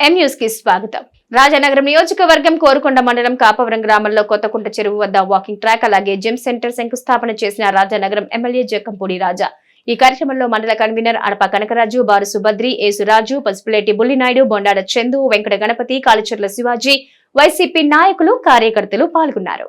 ఎం న్యూస్కి స్వాగతం. రాజానగరం నియోజకవర్గం కోరుకొండ మండలం కాపవరం గ్రామంలో కొత్తకుంట చెరువు వద్ద వాకింగ్ ట్రాక్ అలాగే జిమ్ సెంటర్ శంకుస్థాపన చేసిన రాజానగరం ఎమ్మెల్యే జక్కంపూడి రాజా. ఈ కార్యక్రమంలో మండల కన్వీనర్ అడప కనకరాజు బారు సుభద్రి ఏసురాజు పసుపులేటి బుల్లినాయుడు బొండాడ చందు వెంకట గణపతి కాళిచర్ల శివాజీ వైసీపీ నాయకులు కార్యకర్తలు పాల్గొన్నారు.